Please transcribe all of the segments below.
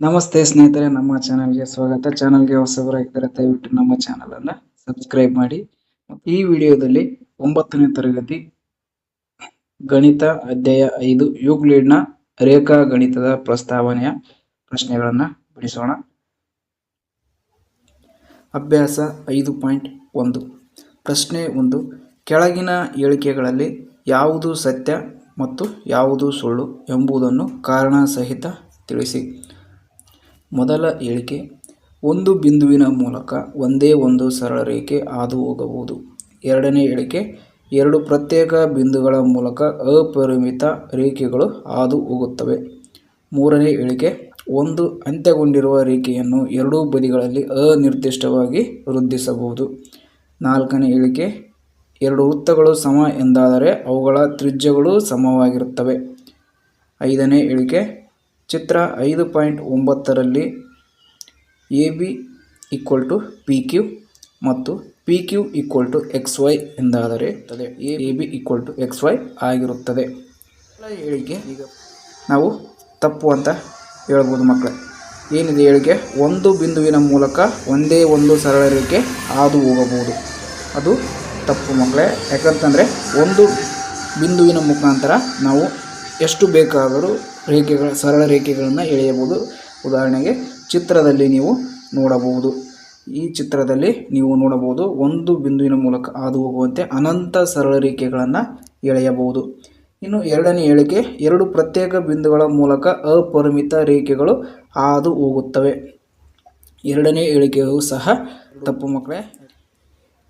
ನಮಸ್ತೆ ಸ್ನೇಹಿತರೆ, ನಮ್ಮ ಚಾನಲ್ಗೆ ಸ್ವಾಗತ. ಚಾನಲ್ಗೆ ಹೊಸಬರಾಗಿದ್ದರೆ ದಯವಿಟ್ಟು ನಮ್ಮ ಚಾನಲ್ ಅನ್ನ ಸಬ್ಸ್ಕ್ರೈಬ್ ಮಾಡಿ. ಈ ವಿಡಿಯೋದಲ್ಲಿ ಒಂಬತ್ತನೇ ತರಗತಿ ಗಣಿತ ಅಧ್ಯಾಯ ಐದು ಯುಗ್ಲೀಡ್ನ ರೇಖಾ ಗಣಿತದ ಪ್ರಸ್ತಾವನೆಯ ಪ್ರಶ್ನೆಗಳನ್ನ ಬಿಡಿಸೋಣ. ಅಭ್ಯಾಸ ಐದು ಪಾಯಿಂಟ್ ಒಂದು. ಪ್ರಶ್ನೆ ಒಂದು, ಕೆಳಗಿನ ಹೇಳಿಕೆಗಳಲ್ಲಿ ಯಾವುದು ಸತ್ಯ ಮತ್ತು ಯಾವುದು ಸುಳ್ಳು ಎಂಬುದನ್ನು ಕಾರಣ ಸಹಿತ ತಿಳಿಸಿ. ಮೊದಲ ಹೇಳಿಕೆ ಒಂದು ಬಿಂದುವಿನ ಮೂಲಕ ಒಂದೇ ಒಂದು ಸರಳ ರೇಖೆ ಹಾದು ಹೋಗಬಹುದು ಎರಡನೇ ಹೇಳಿಕೆ ಎರಡು ಪ್ರತ್ಯೇಕ ಬಿಂದುಗಳ ಮೂಲಕ ಅಪರಿಮಿತ ರೇಖೆಗಳು ಹಾದು ಹೋಗುತ್ತವೆ ಮೂರನೇ ಹೇಳಿಕೆ ಒಂದು ಅಂತ್ಯಗೊಂಡಿರುವ ರೇಖೆಯನ್ನು ಎರಡೂ ಬದಿಗಳಲ್ಲಿ ಅನಿರ್ದಿಷ್ಟವಾಗಿ ವೃದ್ಧಿಸಬಹುದು. ನಾಲ್ಕನೇ ಹೇಳಿಕೆ ಎರಡು ವೃತ್ತಗಳು ಸಮ ಎಂದಾದರೆ ಅವುಗಳ ತ್ರಿಜ್ಯಗಳು ಸಮವಾಗಿರುತ್ತವೆ. ಐದನೇ ಹೇಳಿಕೆ ಚಿತ್ರ ಐದು ಪಾಯಿಂಟ್ ಒಂಬತ್ತರಲ್ಲಿ A B equal to P Q ಮತ್ತು P Q equal to X Y ಎಂದಾದರೆ A B equal to X Y ಆಗಿರುತ್ತದೆ. ಹೇಳಿಕೆ ಈಗ ನಾವು ತಪ್ಪು ಅಂತ ಹೇಳ್ಬೋದು ಮಕ್ಕಳೇ. ಏನಿದೆ ಹೇಳಿಕೆ ಒಂದು ಬಿಂದುವಿನ ಮೂಲಕ ಒಂದೇ ಒಂದು ಸರಳ ರೇಖೆ ಹಾದು ಹೋಗಬಹುದು. ಅದು ತಪ್ಪು ಮಕ್ಕಳೇ. ಯಾಕಂತಂದರೆ ಒಂದು ಬಿಂದುವಿನ ಮುಖಾಂತರ ನಾವು ಎಷ್ಟು ಬೇಕಾದರೂ ರೇಖೆಗಳ, ಸರಳ ರೇಖೆಗಳನ್ನು ಎಳೆಯಬಹುದು. ಉದಾಹರಣೆಗೆ ಚಿತ್ರದಲ್ಲಿ ನೀವು ನೋಡಬಹುದು. ಈ ಚಿತ್ರದಲ್ಲಿ ನೀವು ನೋಡಬಹುದು ಒಂದು ಬಿಂದುವಿನ ಮೂಲಕ ಹಾದು ಹೋಗುವಂತೆ ಅನಂತ ಸರಳ ರೇಖೆಗಳನ್ನು ಎಳೆಯಬಹುದು. ಇನ್ನು ಎರಡನೇ ಹೇಳಿಕೆ ಎರಡು ಪ್ರತ್ಯೇಕ ಬಿಂದುಗಳ ಮೂಲಕ ಅಪರಿಮಿತ ರೇಖೆಗಳು ಹಾದು ಹೋಗುತ್ತವೆ ಎರಡನೇ ಹೇಳಿಕೆಯು ಸಹ ತಪ್ಪು ಮಕ್ಕಳೇ.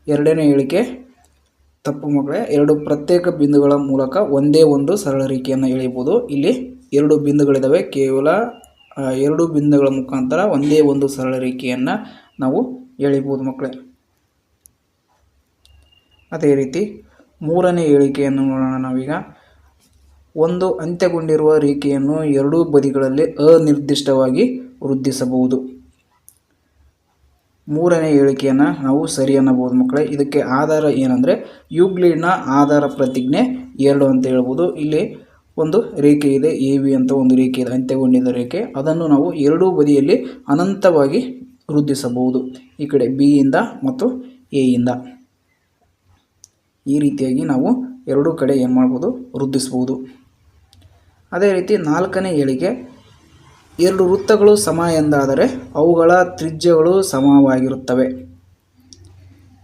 ಎರಡನೇ ಹೇಳಿಕೆ ತಪ್ಪು ಮಕ್ಕಳೇ. ಎರಡು ಪ್ರತ್ಯೇಕ ಬಿಂದುಗಳ ಮೂಲಕ ಒಂದೇ ಒಂದು ಸರಳ ರೇಖೆಯನ್ನು ಎಳೆಯಬಹುದು. ಇಲ್ಲಿ ಎರಡು ಬಿಂದುಗಳಿದ್ದಾವೆ ಕೇವಲ ಎರಡು ಬಿಂದುಗಳ ಮುಖಾಂತರ ಒಂದೇ ಒಂದು ಸರಳ ರೇಖೆಯನ್ನು ನಾವು ಎಳಿಬೋದು ಮಕ್ಕಳೇ. ಅದೇ ರೀತಿ ಮೂರನೇ ಹೇಳಿಕೆಯನ್ನು ನೋಡೋಣ ನಾವೀಗ. ಒಂದು ಅಂತ್ಯಗೊಂಡಿರುವ ರೇಖೆಯನ್ನು ಎರಡೂ ಬದಿಗಳಲ್ಲಿ ಅನಿರ್ದಿಷ್ಟವಾಗಿ ವೃದ್ಧಿಸಬಹುದು. ಮೂರನೇ ಹೇಳಿಕೆಯನ್ನು ನಾವು ಸರಿ ಅನ್ನಬಹುದು ಮಕ್ಕಳೇ. ಇದಕ್ಕೆ ಆಧಾರ ಏನಂದರೆ ಯುಗ್ಲಿಡ್ನ ಆಧಾರ ಪ್ರತಿಜ್ಞೆ ಎರಡು ಅಂತ ಹೇಳ್ಬೋದು. ಇಲ್ಲಿ ಒಂದು ರೇಖೆ ಇದೆ ಎ ವಿ ಅಂತ ಒಂದು ರೇಖೆ ಇದೆ, ಅಂತ್ಯಗೊಂಡಿದ್ದ ರೇಖೆ. ಅದನ್ನು ನಾವು ಎರಡೂ ಬದಿಯಲ್ಲಿ ಅನಂತವಾಗಿ ವೃದ್ಧಿಸಬಹುದು. ಈ ಕಡೆ ಬಿ ಇಂದ ಮತ್ತು ಎ ಇಂದ. ಈ ರೀತಿಯಾಗಿ ನಾವು ಎರಡೂ ಕಡೆ ಏನು ಮಾಡ್ಬೋದು? ವೃದ್ಧಿಸ್ಬೋದು ಅದೇ ರೀತಿ ನಾಲ್ಕನೇ ಏಳಿಗೆ ಎರಡು ವೃತ್ತಗಳು ಸಮ ಎಂದಾದರೆ ಅವುಗಳ ತ್ರಿಜ್ಯಗಳು ಸಮವಾಗಿರುತ್ತವೆ.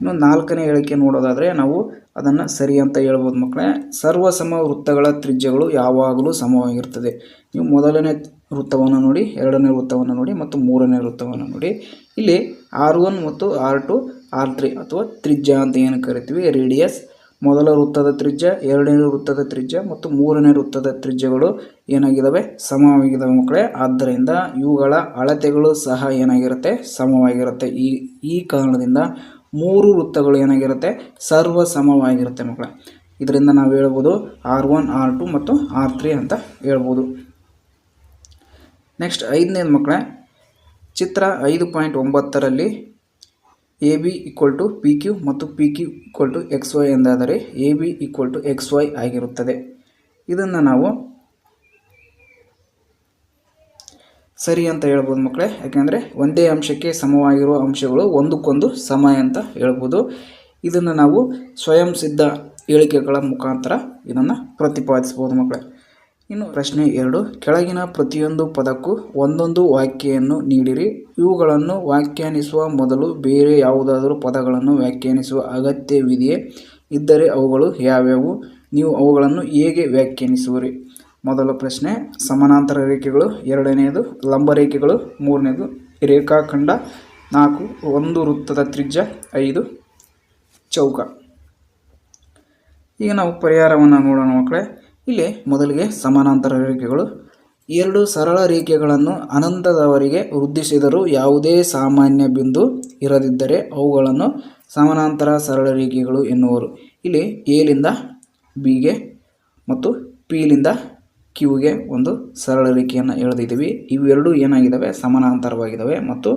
ಇನ್ನು ನಾಲ್ಕನೇ ಹೇಳಿಕೆ ನೋಡೋದಾದರೆ ನಾವು ಅದನ್ನು ಸರಿ ಅಂತ ಹೇಳ್ಬೋದು ಮಕ್ಕಳೇ. ಸರ್ವಸಮ ವೃತ್ತಗಳ ತ್ರಿಜ್ಯಗಳು ಯಾವಾಗಲೂ ಸಮವಾಗಿರ್ತದೆ. ನೀವು ಮೊದಲನೇ ವೃತ್ತವನ್ನು ನೋಡಿ, ಎರಡನೇ ವೃತ್ತವನ್ನು ನೋಡಿ, ಮತ್ತು ಮೂರನೇ ವೃತ್ತವನ್ನು ನೋಡಿ. ಇಲ್ಲಿ ಆರ್ ಒನ್ ಮತ್ತು ಆರ್ ಟು, ಆರ್ ತ್ರೀ ಅಥವಾ ತ್ರಿಜ್ಯ ಅಂತ ಏನು ಕರಿತೀವಿ? ರೇಡಿಯಸ್. ಮೊದಲ ವೃತ್ತದ ತ್ರಿಜ್ಯ, ಎರಡನೇ ವೃತ್ತದ ತ್ರಿಜ್ಯ, ಮತ್ತು ಮೂರನೇ ವೃತ್ತದ ತ್ರಿಜ್ಯಗಳು ಏನಾಗಿದ್ದಾವೆ ಸಮವಾಗಿದ್ದಾವೆ ಮಕ್ಕಳೇ. ಆದ್ದರಿಂದ ಇವುಗಳ ಅಳತೆಗಳು ಸಹ ಏನಾಗಿರುತ್ತೆ? ಸಮವಾಗಿರುತ್ತೆ. ಈ ಈ ಕಾರಣದಿಂದ ಮೂರು ವೃತ್ತಗಳು ಏನಾಗಿರುತ್ತೆ? ಸರ್ವ ಸಮವಾಗಿರುತ್ತೆ ಮಕ್ಕಳೇ. ಇದರಿಂದ ನಾವು ಹೇಳ್ಬೋದು ಆರ್ ಒನ್, ಆರ್ ಟು ಮತ್ತು ಆರ್ ತ್ರೀ ಅಂತ ಹೇಳ್ಬೋದು. ನೆಕ್ಸ್ಟ್ ಐದನೇದು ಮಕ್ಕಳೇ, ಚಿತ್ರ ಐದು ಪಾಯಿಂಟ್ ಒಂಬತ್ತರಲ್ಲಿ A B equal to P Q ಮತ್ತು P Q equal to X Y ಎಂದಾದರೆ A B equal to X Y ಆಗಿರುತ್ತದೆ. ಇದನ್ನು ನಾವು ಸರಿ ಅಂತ ಹೇಳ್ಬೋದು ಮಕ್ಕಳೇ. ಯಾಕೆಂದರೆ ಒಂದೇ ಅಂಶಕ್ಕೆ ಸಮವಾಗಿರುವ ಅಂಶಗಳು ಒಂದಕ್ಕೊಂದು ಸಮ ಅಂತ ಹೇಳ್ಬೋದು. ಇದನ್ನು ನಾವು ಸ್ವಯಂ ಸಿದ್ಧ ಹೇಳಿಕೆಗಳ ಮುಖಾಂತರ ಇದನ್ನು ಪ್ರತಿಪಾದಿಸ್ಬೋದು ಮಕ್ಕಳೇ. ಇನ್ನು ಪ್ರಶ್ನೆ ಎರಡು, ಕೆಳಗಿನ ಪ್ರತಿಯೊಂದು ಪದಕ್ಕೂ ಒಂದೊಂದು ವಾಕ್ಯವನ್ನು ನೀಡಿರಿ. ಇವುಗಳನ್ನು ವ್ಯಾಖ್ಯಾನಿಸುವ ಮೊದಲು ಬೇರೆ ಯಾವುದಾದರೂ ಪದಗಳನ್ನು ವ್ಯಾಖ್ಯಾನಿಸುವ ಅಗತ್ಯವಿದೆಯೇ? ಇದ್ದರೆ ಅವುಗಳು ಯಾವ್ಯಾವು? ನೀವು ಅವುಗಳನ್ನು ಹೇಗೆ ವ್ಯಾಖ್ಯಾನಿಸುವಿರಿ? ಮೊದಲ ಪ್ರಶ್ನೆ, ಸಮಾನಾಂತರ ರೇಖೆಗಳು ಎರಡನೆಯದು ಲಂಬ ರೇಖೆಗಳು ಮೂರನೇದು, ರೇಖಾಖಂಡ ನಾಲ್ಕು, ಒಂದು ವೃತ್ತದ ತ್ರಿಜ್ಯ ಐದು, ಚೌಕ. ಈಗ ನಾವು ಪರಿಹಾರವನ್ನು ನೋಡೋಣ ಮಕ್ಕಳೇ. ಇಲ್ಲಿ ಮೊದಲಿಗೆ ಸಮಾನಾಂತರ ರೇಖೆಗಳು. ಎರಡು ಸರಳ ರೇಖೆಗಳನ್ನು ಅನಂತದವರೆಗೆ ವೃದ್ಧಿಸಿದರೂ ಯಾವುದೇ ಸಾಮಾನ್ಯ ಬಿಂದು ಇರದಿದ್ದರೆ ಅವುಗಳನ್ನು ಸಮಾನಾಂತರ ಸರಳ ರೇಖೆಗಳು ಎನ್ನುವರು. ಇಲ್ಲಿ ಎಲಿಂದ ಬಿಗೆ ಮತ್ತು ಪಿಲಿಂದ ಕ್ಯೂಗೆ ಒಂದು ಸರಳ ರೇಖೆಯನ್ನು ಎಳೆದಿದ್ದೀವಿ. ಇವೆರಡೂ ಏನಾಗಿದ್ದಾವೆ? ಸಮಾನಾಂತರವಾಗಿದ್ದಾವೆ ಮತ್ತು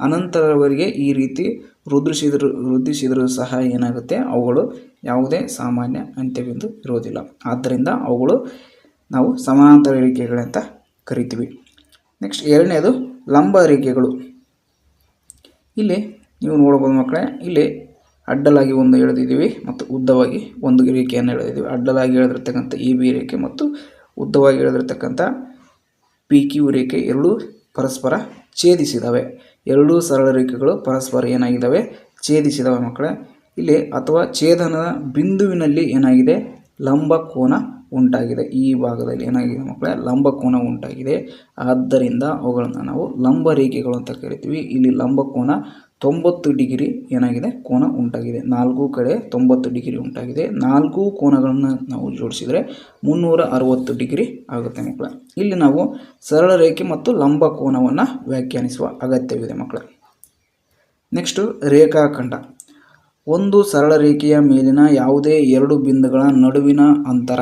ಅನಂತರವರೆಗೆ ಈ ರೀತಿ ವೃದ್ಧಿಸಿದ್ರು ವೃದ್ಧಿಸಿದರೂ ಸಹ ಏನಾಗುತ್ತೆ? ಅವುಗಳು ಯಾವುದೇ ಸಾಮಾನ್ಯ ಅಂತ್ಯಬಿಂದು ಇರೋದಿಲ್ಲ ಆದ್ದರಿಂದ ಅವುಗಳು ನಾವು ಸಮಾನಾಂತರ ರೇಖೆಗಳಂತ ಕರಿತೀವಿ. ನೆಕ್ಸ್ಟ್ ಎರಡನೇದು ಲಂಬ ರೇಖೆಗಳು. ಇಲ್ಲಿ ನೀವು ನೋಡ್ಬೋದು ಮಕ್ಕಳೇ, ಇಲ್ಲಿ ಅಡ್ಡಲಾಗಿ ಒಂದು ಎಳೆದಿದ್ದೀವಿ ಮತ್ತು ಉದ್ದವಾಗಿ ಒಂದು ರೇಖೆಯನ್ನು ಎಳೆದಿದ್ದೀವಿ. ಅಡ್ಡಲಾಗಿ ಎಳೆದಿರ್ತಕ್ಕಂಥ ಇ ಬಿ ರೇಖೆ ಮತ್ತು ಉದ್ದವಾಗಿ ಎಳೆದಿರತಕ್ಕಂಥ ಪಿ ಕ್ಯೂ ರೇಖೆ ಎರಡೂ ಪರಸ್ಪರ ಛೇದಿಸಿದಾವೆ. ಎರಡೂ ಸರಳ ರೇಖೆಗಳು ಪರಸ್ಪರ ಏನಾಗಿದ್ದಾವೆ? ಛೇದಿಸಿದವೆ ಮಕ್ಕಳೇ. ಇಲ್ಲಿ ಅಥವಾ ಛೇದನದ ಬಿಂದುವಿನಲ್ಲಿ ಏನಾಗಿದೆ? ಲಂಬ ಕೋನ ಉಂಟಾಗಿದೆ. ಈ ಭಾಗದಲ್ಲಿ ಏನಾಗಿದೆ ಮಕ್ಕಳೇ? ಲಂಬ ಕೋನ ಉಂಟಾಗಿದೆ. ಆದ್ದರಿಂದ ಅವುಗಳನ್ನು ನಾವು ಲಂಬ ರೇಖೆಗಳು ಅಂತ ಕರಿತೀವಿ. ಇಲ್ಲಿ ಲಂಬ ಕೋನ ತೊಂಬತ್ತು ಡಿಗ್ರಿ ಏನಾಗಿದೆ? ಕೋನ ಉಂಟಾಗಿದೆ. ನಾಲ್ಕು ಕಡೆ ತೊಂಬತ್ತು ಡಿಗ್ರಿ ಉಂಟಾಗಿದೆ. ನಾಲ್ಕು ಕೋನಗಳನ್ನು ನಾವು ಜೋಡಿಸಿದರೆ ಮುನ್ನೂರ ಅರವತ್ತು ಡಿಗ್ರಿ ಆಗುತ್ತೆ ಮಕ್ಕಳ. ಇಲ್ಲಿ ನಾವು ಸರಳ ರೇಖೆ ಮತ್ತು ಲಂಬ ಕೋನವನ್ನು ವ್ಯಾಖ್ಯಾನಿಸುವ ಅಗತ್ಯವಿದೆ ಮಕ್ಕಳ. ನೆಕ್ಸ್ಟು ರೇಖಾಖಂಡ. ಒಂದು ಸರಳ ರೇಖೆಯ ಮೇಲಿನ ಯಾವುದೇ ಎರಡು ಬಿಂದುಗಳ ನಡುವಿನ ಅಂತರ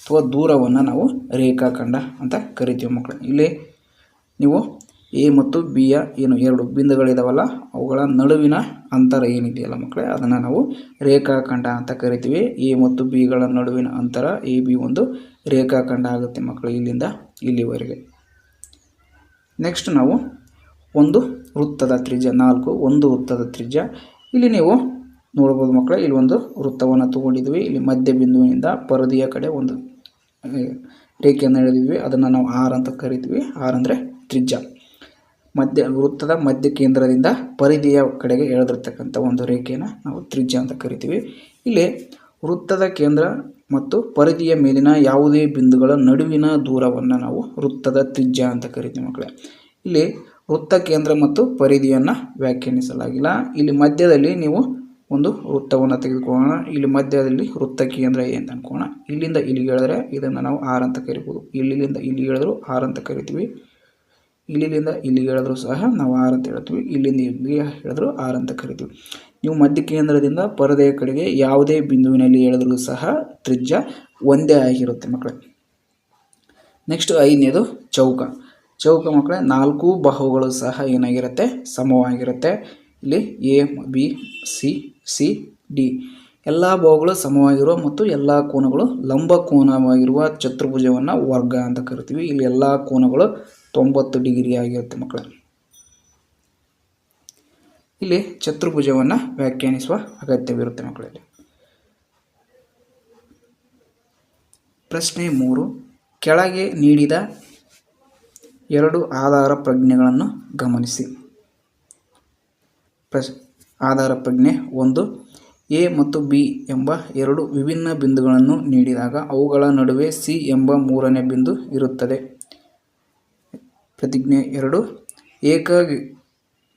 ಅಥವಾ ದೂರವನ್ನು ನಾವು ರೇಖಾಖಂಡ ಅಂತ ಕರಿತೀವಿ ಮಕ್ಕಳ. ಇಲ್ಲಿ ನೀವು ಎ ಮತ್ತು ಬಿ ಯ ಏನು ಎರಡು ಬಿಂದುಗಳಿದಾವಲ್ಲ, ಅವುಗಳ ನಡುವಿನ ಅಂತರ ಏನಿದೆಯಲ್ಲ ಮಕ್ಕಳೇ, ಅದನ್ನು ನಾವು ರೇಖಾಖಂಡ ಅಂತ ಕರಿತೀವಿ. ಎ ಮತ್ತು ಬಿಗಳ ನಡುವಿನ ಅಂತರ, ಎ, ಬಿ ಒಂದು ರೇಖಾಖಂಡ ಆಗುತ್ತೆ ಮಕ್ಕಳು ಇಲ್ಲಿಂದ ಇಲ್ಲಿವರೆಗೆ. ನೆಕ್ಸ್ಟ್ ನಾವು ಒಂದು ವೃತ್ತದ ತ್ರಿಜ್ಯ, ನಾಲ್ಕು ಒಂದು ವೃತ್ತದ ತ್ರಿಜ್ಯ. ಇಲ್ಲಿ ನೀವು ನೋಡ್ಬೋದು ಮಕ್ಕಳೇ, ಇಲ್ಲಿ ಒಂದು ವೃತ್ತವನ್ನು ತಗೊಂಡಿದ್ವಿ. ಇಲ್ಲಿ ಮಧ್ಯ ಬಿಂದುವಿನಿಂದ ಪರದೆಯ ಕಡೆ ಒಂದು ರೇಖೆಯನ್ನು ಎಳೆದಿದ್ವಿ. ಅದನ್ನು ನಾವು ಆರ್ ಅಂತ ಕರಿತೀವಿ. ಆರ್ ಅಂದರೆ ತ್ರಿಜ್ಯ. ಮಧ್ಯ ವೃತ್ತದ ಮಧ್ಯ ಕೇಂದ್ರದಿಂದ ಪರಿಧಿಯ ಕಡೆಗೆ ಎಳೆದಿರ್ತಕ್ಕಂಥ ಒಂದು ರೇಖೆಯನ್ನು ನಾವು ತ್ರಿಜ್ಯ ಅಂತ ಕರಿತೀವಿ. ಇಲ್ಲಿ ವೃತ್ತದ ಕೇಂದ್ರ ಮತ್ತು ಪರಿಧಿಯ ಮೇಲಿನ ಯಾವುದೇ ಬಿಂದುಗಳ ನಡುವಿನ ದೂರವನ್ನು ನಾವು ವೃತ್ತದ ತ್ರಿಜ್ಯ ಅಂತ ಕರಿತೀವಿ ಮಕ್ಕಳೇ. ಇಲ್ಲಿ ವೃತ್ತ ಕೇಂದ್ರ ಮತ್ತು ಪರಿಧಿಯನ್ನು ವ್ಯಾಖ್ಯಾನಿಸಲಾಗಿಲ್ಲ. ಇಲ್ಲಿ ಮಧ್ಯದಲ್ಲಿ ನೀವು ಒಂದು ವೃತ್ತವನ್ನು ತೆಗೆದುಕೊಳ್ಳೋಣ. ಇಲ್ಲಿ ಮಧ್ಯದಲ್ಲಿ ವೃತ್ತ ಕೇಂದ್ರ ಏನು ಅನ್ಕೋಣ ಇಲ್ಲಿಂದ ಇಲ್ಲಿಗೆ ಹೇಳಿದ್ರೆ ಇದನ್ನು ನಾವು ಆರ್ ಅಂತ ಕರಿಬೋದು. ಇಲ್ಲಿಂದ ಇಲ್ಲಿಗೆ ಹೇಳಿದ್ರು ಆರ್ ಅಂತ ಕರಿತೀವಿ. ಇಲ್ಲಿಂದ ಇಲ್ಲಿಗೆ ಹೇಳಿದ್ರು ಸಹ ನಾವು ಆರ್ ಅಂತ ಹೇಳ್ತೀವಿ. ಇಲ್ಲಿಂದ ಇಲ್ಲಿಗೆ ಹೇಳಿದ್ರು ಆರ್ ಅಂತ ಕರಿತೀವಿ. ನೀವು ಮಧ್ಯ ಕೇಂದ್ರದಿಂದ ಪರದೆಯ ಕಡೆಗೆ ಯಾವುದೇ ಬಿಂದುವಿನಲ್ಲಿ ಹೇಳಿದ್ರು ಸಹ ತ್ರಿಜ್ಯ ಒಂದೇ ಆಗಿರುತ್ತೆ ಮಕ್ಕಳೇ. ನೆಕ್ಸ್ಟ್ ಐದನೇದು ಚೌಕ. ಚೌಕ ಮಕ್ಕಳೇ, ನಾಲ್ಕು ಬಾಹುಗಳು ಸಹ ಏನಾಗಿರುತ್ತೆ? ಸಮವಾಗಿರುತ್ತೆ. ಇಲ್ಲಿ A B C C D ಎಲ್ಲ ಬಾಹುಗಳು ಸಮವಾಗಿರುವ ಮತ್ತು ಎಲ್ಲ ಕೋನಗಳು ಲಂಬ ಕೋನವಾಗಿರುವ ಚತುರ್ಭುಜವನ್ನು ವರ್ಗ ಅಂತ ಕರಿತೀವಿ. ಇಲ್ಲಿ ಎಲ್ಲ ಕೋನಗಳು ತೊಂಬತ್ತು ಡಿಗ್ರಿ ಆಗಿರುತ್ತೆ ಮಕ್ಕಳ. ಇಲ್ಲಿ ಚತುರ್ಭುಜವನ್ನು ವ್ಯಾಖ್ಯಾನಿಸುವ ಅಗತ್ಯವಿರುತ್ತೆ ಮಕ್ಕಳಲ್ಲಿ ಪ್ರಶ್ನೆ ಮೂರು, ಕೆಳಗೆ ನೀಡಿದ ಎರಡು ಆಧಾರ ಪ್ರಜ್ಞೆಗಳನ್ನು ಗಮನಿಸಿ. ಪ್ರಶ್, ಆಧಾರ ಪ್ರಜ್ಞೆ ಒಂದು, ಎ ಮತ್ತು ಬಿ ಎಂಬ ಎರಡು ವಿಭಿನ್ನ ಬಿಂದುಗಳನ್ನು ನೀಡಿದಾಗ ಅವುಗಳ ನಡುವೆ ಸಿ ಎಂಬ ಮೂರನೇ ಬಿಂದು ಇರುತ್ತದೆ. ಪ್ರತಿಜ್ಞೆ ಎರಡು. ಏಕ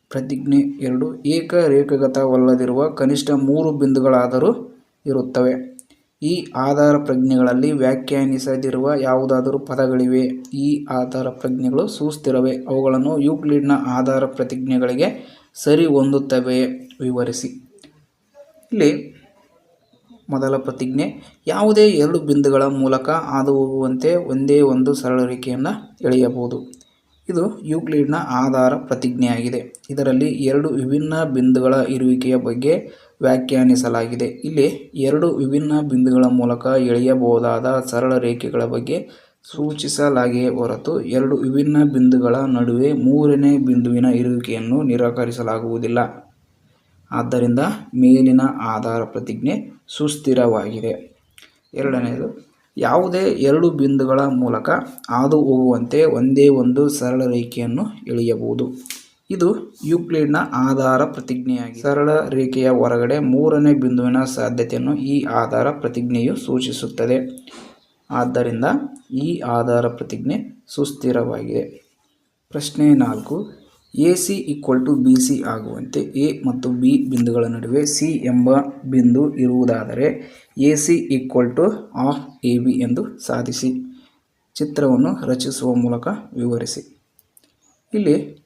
ಪ್ರತಿಜ್ಞೆ ಎರಡು. ಏಕ ರೇಖಗತವಲ್ಲದಿರುವ ಕನಿಷ್ಠ ಮೂರು ಬಿಂದುಗಳಾದರೂ ಇರುತ್ತವೆ. ಈ ಆಧಾರ ಪ್ರಜ್ಞೆಗಳಲ್ಲಿ ವ್ಯಾಖ್ಯಾನಿಸದಿರುವ ಯಾವುದಾದರೂ ಪದಗಳಿವೆ. ಈ ಆಧಾರ ಪ್ರಜ್ಞೆಗಳು ಸುಸ್ಥಿರವೇ. ಅವುಗಳನ್ನು ಯೂಕ್ಲಿಡ್ನ ಆಧಾರ ಪ್ರತಿಜ್ಞೆಗಳಿಗೆ ಸರಿ ಹೊಂದುತ್ತವೆಯೇ ವಿವರಿಸಿ. ಇಲ್ಲಿ ಮೊದಲ ಪ್ರತಿಜ್ಞೆ. ಯಾವುದೇ ಎರಡು ಬಿಂದುಗಳ ಮೂಲಕ ಹಾದು ಹೋಗುವಂತೆ ಒಂದೇ ಒಂದು ಸರಳ ರೇಖೆಯನ್ನು ಎಳೆಯಬಹುದು. ಇದು ಯೂಕ್ಲಿಡ್ನ ಆಧಾರ ಪ್ರತಿಜ್ಞೆಯಾಗಿದೆ. ಇದರಲ್ಲಿ ಎರಡು ವಿಭಿನ್ನ ಬಿಂದುಗಳ ಇರುವಿಕೆಯ ಬಗ್ಗೆ ವ್ಯಾಖ್ಯಾನಿಸಲಾಗಿದೆ. ಇಲ್ಲಿ ಎರಡು ವಿಭಿನ್ನ ಬಿಂದುಗಳ ಮೂಲಕ ಎಳೆಯಬಹುದಾದ ಸರಳ ರೇಖೆಗಳ ಬಗ್ಗೆ ಸೂಚಿಸಲಾಗಿಯೇ ಹೊರತು ಎರಡು ವಿಭಿನ್ನ ಬಿಂದುಗಳ ನಡುವೆ ಮೂರನೇ ಬಿಂದುವಿನ ಇರುವಿಕೆಯನ್ನು ನಿರಾಕರಿಸಲಾಗುವುದಿಲ್ಲ. ಆದ್ದರಿಂದ ಮೇಲಿನ ಆಧಾರ ಪ್ರತಿಜ್ಞೆ ಸುಸ್ಥಿರವಾಗಿದೆ. ಎರಡನೆಯದು ಯಾವುದೇ ಎರಡು ಬಿಂದುಗಳ ಮೂಲಕ ಹಾದು ಹೋಗುವಂತೆ ಒಂದೇ ಒಂದು ಸರಳ ರೇಖೆಯನ್ನು ಎಳೆಯಬಹುದು. ಇದು ಯೂಕ್ಲಿಡ್ನ ಆಧಾರ ಪ್ರತಿಜ್ಞೆಯಾಗಿದೆ. ಸರಳ ರೇಖೆಯ ಹೊರಗಡೆ ಮೂರನೇ ಬಿಂದುವಿನ ಸಾಧ್ಯತೆಯನ್ನು ಈ ಆಧಾರ ಪ್ರತಿಜ್ಞೆಯು ಸೂಚಿಸುತ್ತದೆ. ಆದ್ದರಿಂದ ಈ ಆಧಾರ ಪ್ರತಿಜ್ಞೆ ಸುಸ್ಥಿರವಾಗಿದೆ. ಪ್ರಶ್ನೆ ನಾಲ್ಕು. A C equal to B C ಆಗುವಂತೆ ಎ ಮತ್ತು ಬಿ ಬಿಂದುಗಳ ನಡುವೆ ಸಿ ಎಂಬ ಬಿಂದು ಇರುವುದಾದರೆ A C equal to half A B ಎಂದು ಸಾಧಿಸಿ. ಚಿತ್ರವನ್ನು ರಚಿಸುವ ಮೂಲಕ ವಿವರಿಸಿ. ಇಲ್ಲಿ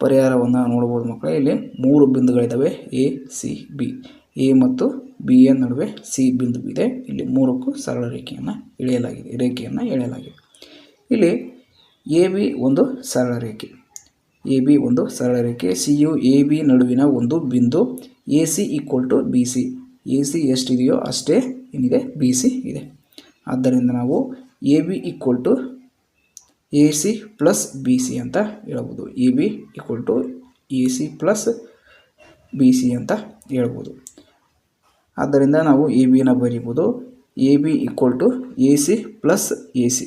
ಪರಿಹಾರವನ್ನು ನೋಡಬಹುದು ಮಕ್ಕಳೇ. ಇಲ್ಲಿ ಮೂರು ಬಿಂದುಗಳಿದ್ದಾವೆ. A, C, B. ಎ ಮತ್ತು ಬಿ ಎ ನಡುವೆ ಸಿ ಬಿಂದು ಇದೆ. ಇಲ್ಲಿ ಮೂರಕ್ಕೂ ಸರಳ ರೇಖೆಯನ್ನು ಎಳೆಯಲಾಗಿದೆ. ರೇಖೆಯನ್ನು ಎಳೆಯಲಾಗಿದೆ. ಇಲ್ಲಿ ಎ ಬಿ ಒಂದು ಸರಳ ರೇಖೆ. ಎ ಬಿ ಒಂದು ಸರಳ ರೇಖೆ. ಸಿ ಯು ಎ ಬಿ ನಡುವಿನ ಒಂದು ಬಿಂದು. A C equal to B C. A C ಎಷ್ಟಿದೆಯೋ ಅಷ್ಟೇ ಏನಿದೆ? ಬಿ ಸಿ ಇದೆ. ಆದ್ದರಿಂದ ನಾವು A B equal to A C plus B C ಅಂತ ಹೇಳ್ಬೋದು. A B equal to A C plus B C ಅಂತ ಹೇಳ್ಬೋದು. ಆದ್ದರಿಂದ ನಾವು ಎ ಬಿನ ಬರೀಬೋದು. A B equal to A C plus A C.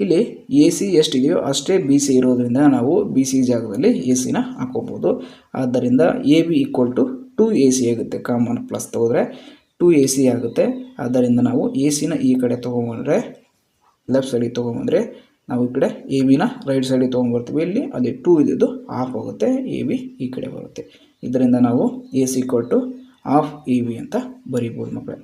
ಇಲ್ಲಿ ಎ ಸಿ ಎಷ್ಟಿದೆಯೋ ಅಷ್ಟೇ ಬಿ ಸಿ ಇರೋದರಿಂದ ನಾವು ಬಿ ಸಿ ಜಾಗದಲ್ಲಿ ಎ ಸಿನ ಹಾಕೋಬೋದು ಆದ್ದರಿಂದ A B equal to two A C ಆಗುತ್ತೆ. ಕಾಮನ್ ಪ್ಲಸ್ ತೆಗೆದ್ರೆ ಟು ಎ ಸಿ ಆಗುತ್ತೆ. ಆದ್ದರಿಂದ ನಾವು ಎ ಸಿನ ಈ ಕಡೆ ತೊಗೊಂಬಂದರೆ ಲೆಫ್ಟ್ ಸೈಡಿಗೆ ತೊಗೊಂಬಂದರೆ ನಾವು ಈ ಕಡೆ ಎ ಬಿನ ರೈಟ್ ಸೈಡಿಗೆ ತೊಗೊಂಬರ್ತೀವಿ. ಇಲ್ಲಿ ಅಲ್ಲಿ ಟೂ ಇದ್ದಿದ್ದು ಆಫ್ ಹೋಗುತ್ತೆ ಎ ಬಿ ಈ ಕಡೆ ಬರುತ್ತೆ. ಇದರಿಂದ ನಾವು ಎ ಸಿ ಕೊಟ್ಟು ಆಫ್ ಇ ಬಿ ಅಂತ ಬರೀಬೋದು ಮಕ್ಕಳೇ.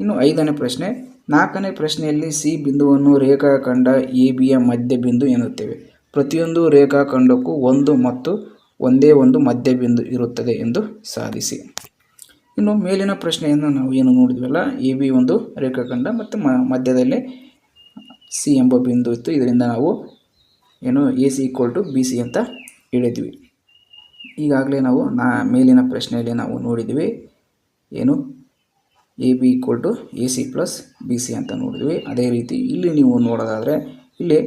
ಇನ್ನು ಐದನೇ ಪ್ರಶ್ನೆ, ನಾಲ್ಕನೇ ಪ್ರಶ್ನೆಯಲ್ಲಿ ಸಿ ಬಿಂದುವನ್ನು ರೇಖಾಖಂಡ ಎ ಬಿಯ ಮಧ್ಯ ಬಿಂದು ಎನ್ನುತ್ತೇವೆ. ಪ್ರತಿಯೊಂದು ರೇಖಾಖಂಡಕ್ಕೂ ಒಂದು ಮತ್ತು ಒಂದೇ ಒಂದು ಮಧ್ಯ ಬಿಂದು ಇರುತ್ತದೆ ಎಂದು ಸಾಧಿಸಿ. ಇನ್ನು ಮೇಲಿನ ಪ್ರಶ್ನೆಯನ್ನು ನಾವು ಏನು ನೋಡಿದ್ವಲ್ಲ, ಎ ಬಿ ಒಂದು ರೇಖಾಖಂಡ ಮತ್ತು ಮಧ್ಯದಲ್ಲಿ ಸಿ ಎಂಬ ಬಿಂದು ಇತ್ತು. ಇದರಿಂದ ನಾವು ಏನು A C equal to B C ಅಂತ ಹೇಳಿದ್ವಿ. ಈಗಾಗಲೇ ನಾವು ನಾ, ಮೇಲಿನ ಪ್ರಶ್ನೆಯಲ್ಲಿ ನಾವು ನೋಡಿದ್ವಿ. ಏನು? A B equal to A C plus B C ಅಂತ ನೋಡಿದ್ವಿ. ಅದೇ ರೀತಿ ಇಲ್ಲಿ ನೀವು ನೋಡೋದಾದರೆ ಇಲ್ಲಿ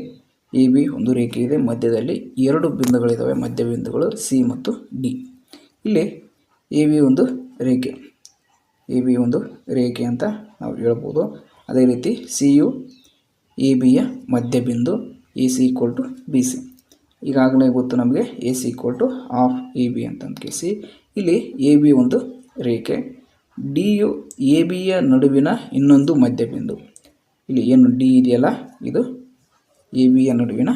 ಎ ಬಿ ಒಂದು ರೇಖೆ ಇದೆ. ಮಧ್ಯದಲ್ಲಿ ಎರಡು ಬಿಂದುಗಳಿದ್ದಾವೆ ಮಧ್ಯ ಬಿಂದುಗಳು ಸಿ ಮತ್ತು ಡಿ ಇಲ್ಲಿ ಎ ಬಿ ಒಂದು ರೇಖೆ. ಎ ಬಿ ಒಂದು ರೇಖೆ ಅಂತ ನಾವು ಹೇಳ್ಬೋದು. ಅದೇ ರೀತಿ ಸಿ ಯು ಎ ಬಿಯ ಮಧ್ಯಬಿಂದು A C equal to B C ಈಗಾಗಲೇ ಗೊತ್ತು ನಮಗೆ A C equal to half A B ಅಂತ ಕೇಸಿ ಇಲ್ಲಿ ಎ ಬಿ ಒಂದು ರೇಖೆ. ಡಿ ಯು ಎ ಬಿಯ ನಡುವಿನ ಇನ್ನೊಂದು ಮಧ್ಯಬಿಂದು. ಇಲ್ಲಿ ಏನು ಡಿ ಇದೆಯಲ್ಲ? ಇದು ಎ ಬಿಯ ನಡುವಿನ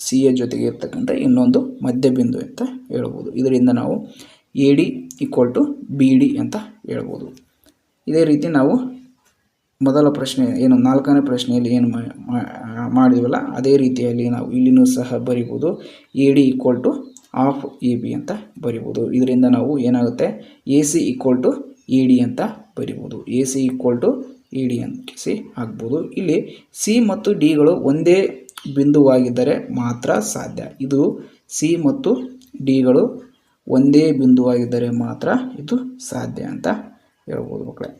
ಸಿ ಎ ಜೊತೆಗೆ ಇರ್ತಕ್ಕಂಥ ಇನ್ನೊಂದು ಮಧ್ಯಬಿಂದು ಅಂತ ಹೇಳ್ಬೋದು. ಇದರಿಂದ ನಾವು A D equal to B D ಅಂತ ಹೇಳ್ಬೋದು. ಇದೇ ರೀತಿ ನಾವು ಮೊದಲ ಪ್ರಶ್ನೆ, ಏನು ನಾಲ್ಕನೇ ಪ್ರಶ್ನೆಯಲ್ಲಿ ಏನು ಮಾಡಿದ್ವಲ್ಲ, ಅದೇ ರೀತಿಯಲ್ಲಿ ನಾವು ಇಲ್ಲಿನೂ ಸಹ ಬರಿಬೋದು. A D equal to half A B ಅಂತ ಬರಿಬೋದು. ಇದರಿಂದ ನಾವು ಏನಾಗುತ್ತೆ? A C equal to A D ಅಂತ ಬರಿಬೋದು. A C equal to A D ಅಂತ ಸಿ ಆಗ್ಬೋದು. ಇಲ್ಲಿ ಸಿ ಮತ್ತು ಡಿಗಳು ಒಂದೇ ಬಿಂದುವಾಗಿದ್ದರೆ ಮಾತ್ರ ಸಾಧ್ಯ. ಇದು ಸಿ ಮತ್ತು ಡಿಗಳು ಒಂದೇ ಬಿಂದುವಾಗಿದ್ದರೆ ಮಾತ್ರ ಇದು ಸಾಧ್ಯ ಅಂತ ಹೇಳ್ಬೋದು ಮಕ್ಕಳೇ.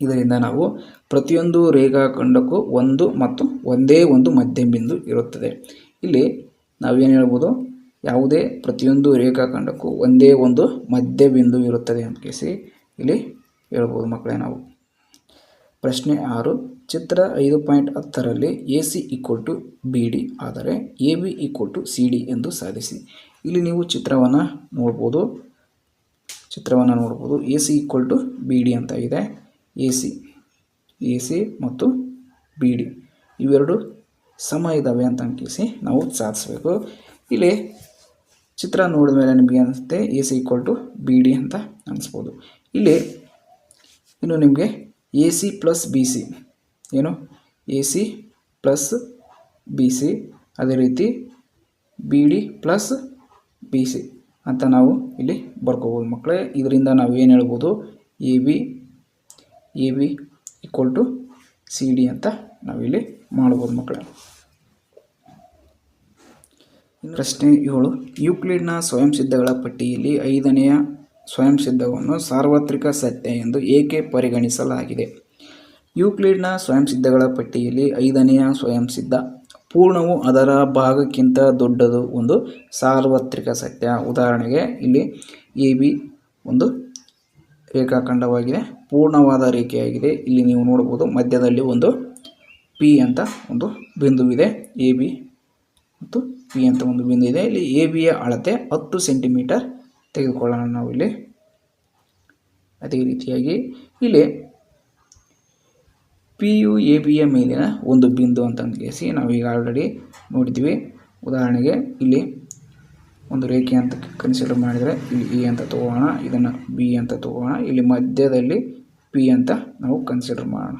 ಇದರಿಂದ ನಾವು ಪ್ರತಿಯೊಂದು ರೇಖಾಖಂಡಕ್ಕೂ ಒಂದು ಮತ್ತು ಒಂದೇ ಒಂದು ಮಧ್ಯಬಿಂದು ಇರುತ್ತದೆ. ಇಲ್ಲಿ ನಾವೇನು ಹೇಳ್ಬೋದು? ಯಾವುದೇ ಪ್ರತಿಯೊಂದು ರೇಖಾಖಂಡಕ್ಕೂ ಒಂದೇ ಒಂದು ಮಧ್ಯಬಿಂದು ಇರುತ್ತದೆ ಅಂತ ಕೇಸಿ ಇಲ್ಲಿ ಹೇಳ್ಬೋದು ಮಕ್ಕಳೇ ನಾವು. ಪ್ರಶ್ನೆ ಆರು, ಚಿತ್ರ ಐದು ಪಾಯಿಂಟ್ ಹತ್ತರಲ್ಲಿ A C equal to B D ಆದರೆ A B equal to C D ಎಂದು ಸಾಧಿಸಿ. ಇಲ್ಲಿ ನೀವು ಚಿತ್ರವನ್ನು ನೋಡ್ಬೋದು. ಚಿತ್ರವನ್ನು ನೋಡ್ಬೋದು. A C equal to B D ಅಂತ ಇದೆ. ಎ ಸಿ ಎ ಸಿ ಮತ್ತು ಬಿ ಡಿ ಇವೆರಡು ಸಮ ಇದ್ದಾವೆ ಅಂತ ಅಂಕಿಸಿ ನಾವು ಸಾಧಿಸಬೇಕು. ಇಲ್ಲಿ ಚಿತ್ರ ನೋಡಿದ ಮೇಲೆ ನಿಮಗೆ ಅನಿಸುತ್ತೆ A C equal to B D ಅಂತ ಅನಿಸ್ಬೋದು. ಇಲ್ಲಿ ಇನ್ನು ನಿಮಗೆ A C plus B C ಏನು? A C plus B C ಅದೇ ರೀತಿ B D plus B C ಅಂತ ನಾವು ಇಲ್ಲಿ ಬರ್ಕೋಬೋದು ಮಕ್ಕಳೇ. ಇದರಿಂದ ನಾವು ಏನು ಹೇಳ್ಬೋದು? A B A B equal to C D ಅಂತ ನಾವಿಲ್ಲಿ ಮಾಡ್ಬೋದು ಮಕ್ಕಳೇ. ಪ್ರಶ್ನೆ ಏಳು. ಯೂಕ್ಲಿಡ್ನ ಸ್ವಯಂ ಸಿದ್ಧಗಳ ಪಟ್ಟಿಯಲ್ಲಿ ಐದನೆಯ ಸ್ವಯಂ ಸಿದ್ಧವನ್ನು ಸಾರ್ವತ್ರಿಕ ಸತ್ಯ ಎಂದು ಏಕೆ ಪರಿಗಣಿಸಲಾಗಿದೆ? ಯೂಕ್ಲಿಡ್ನ ಸ್ವಯಂ ಸಿದ್ಧಗಳ ಪಟ್ಟಿಯಲ್ಲಿ ಐದನೆಯ ಸ್ವಯಂ ಸಿದ್ಧ ಪೂರ್ಣವು ಅದರ ಭಾಗಕ್ಕಿಂತ ದೊಡ್ಡದು. ಒಂದು ಸಾರ್ವತ್ರಿಕ ಸತ್ಯ. ಉದಾಹರಣೆಗೆ ಇಲ್ಲಿ ಎ, ಬಿ ಒಂದು ರೇಖಾಖಂಡವಾಗಿದೆ. ಪೂರ್ಣವಾದ ರೇಖೆಯಾಗಿದೆ. ಇಲ್ಲಿ ನೀವು ನೋಡ್ಬೋದು ಮಧ್ಯದಲ್ಲಿ ಒಂದು ಪಿ ಅಂತ ಒಂದು ಬಿಂದುವಿದೆ. ಎ, ಬಿ ಮತ್ತು ಪಿ ಅಂತ ಒಂದು ಬಿಂದು ಇದೆ. ಇಲ್ಲಿ ಎ ಬಿಯ ಅಳತೆ ಹತ್ತು ಸೆಂಟಿಮೀಟರ್ ತೆಗೆದುಕೊಳ್ಳೋಣ ನಾವು ಇಲ್ಲಿ. ಅದೇ ರೀತಿಯಾಗಿ ಇಲ್ಲಿ ಪಿ ಯು ಎ ಬಿಯ ಮೇಲಿನ ಒಂದು ಬಿಂದು ಅಂತ ಕೇಸಿ ನಾವೀಗ ಆಲ್ರೆಡಿ ನೋಡಿದ್ವಿ. ಉದಾಹರಣೆಗೆ ಇಲ್ಲಿ ಒಂದು ರೇಖೆ ಅಂತ ಕನ್ಸಿಡರ್ ಮಾಡಿದರೆ ಇಲ್ಲಿ ಎ ಅಂತ ತಗೋಣ, ಇದನ್ನು ಬಿ ಅಂತ ತಗೋಣ, ಇಲ್ಲಿ ಮಧ್ಯದಲ್ಲಿ ಪಿ ಅಂತ ನಾವು ಕನ್ಸಿಡರ್ ಮಾಡೋಣ.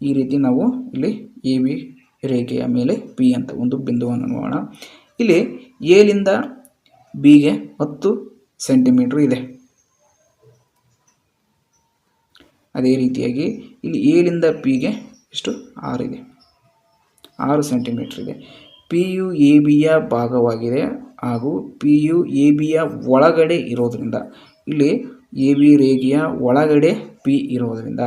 ಈ ರೀತಿ ನಾವು ಇಲ್ಲಿ ಎ ಬಿ ರೇಖೆಯ ಮೇಲೆ ಪಿ ಅಂತ ಒಂದು ಬಿಂದುವನ್ನು ನೋಡೋಣ. ಇಲ್ಲಿ ಎಲಿಂದ ಬಿಗೆ ಹತ್ತು ಸೆಂಟಿಮೀಟ್ರ್ ಇದೆ. ಅದೇ ರೀತಿಯಾಗಿ ಇಲ್ಲಿ ಎಲಿಂದ ಪಿಗೆ ಎಷ್ಟು? ಆರು ಇದೆ. ಆರು ಸೆಂಟಿಮೀಟ್ರ್ ಇದೆ. ಪಿ ಯು ಎ ಬಿಯ ಭಾಗವಾಗಿದೆ ಹಾಗೂ ಪಿ ಯು ಎ ಬಿಯ ಒಳಗಡೆ ಇರೋದರಿಂದ ಇಲ್ಲಿ ಎ ಬಿ ರೇಖೆಯ ಒಳಗಡೆ ಪಿ ಇರೋದರಿಂದ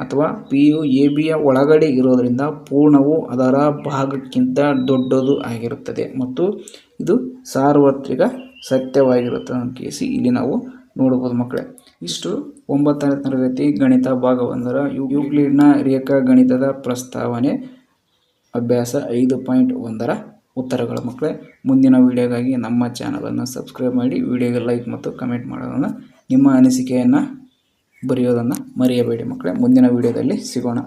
ಅಥವಾ ಪಿ ಯು ಎ ಯ ಒಳಗಡೆ ಇರೋದರಿಂದ ಪೂರ್ಣವು ಅದರ ಭಾಗಕ್ಕಿಂತ ದೊಡ್ಡದು ಆಗಿರುತ್ತದೆ. ಮತ್ತು ಇದು ಸಾರ್ವತ್ರಿಕ ಸತ್ಯವಾಗಿರುತ್ತದೆ ಅಂತ ಕೇಸಿ ಇಲ್ಲಿ ನಾವು ನೋಡಬಹುದು ಮಕ್ಕಳೇ. ಇಷ್ಟು ಒಂಬತ್ತನೇ ತರಗತಿ ಗಣಿತ ಭಾಗ ಒಂದರ ಯು- ಯೂಕ್ಲಿಡ್ನ ರೇಖಾ ಗಣಿತದ ಪ್ರಸ್ತಾವನೆ ಅಭ್ಯಾಸ ಐದು ಪಾಯಿಂಟ್ ಒಂದರ ಉತ್ತರಗಳ ಮಕ್ಕಳೇ. ಮುಂದಿನ ವಿಡಿಯೋಗಾಗಿ ನಮ್ಮ ಚಾನಲನ್ನು ಸಬ್ಸ್ಕ್ರೈಬ್ ಮಾಡಿ. ವಿಡಿಯೋಗೆ ಲೈಕ್ ಮತ್ತು ಕಮೆಂಟ್ ಮಾಡೋದನ್ನು ನಿಮ್ಮ ಅನಿಸಿಕೆಯನ್ನು ಬರೆಯೋದನ್ನು ಮರೆಯಬೇಡಿ ಮಕ್ಕಳೇ. ಮುಂದಿನ ವೀಡಿಯೋದಲ್ಲಿ ಸಿಗೋಣ.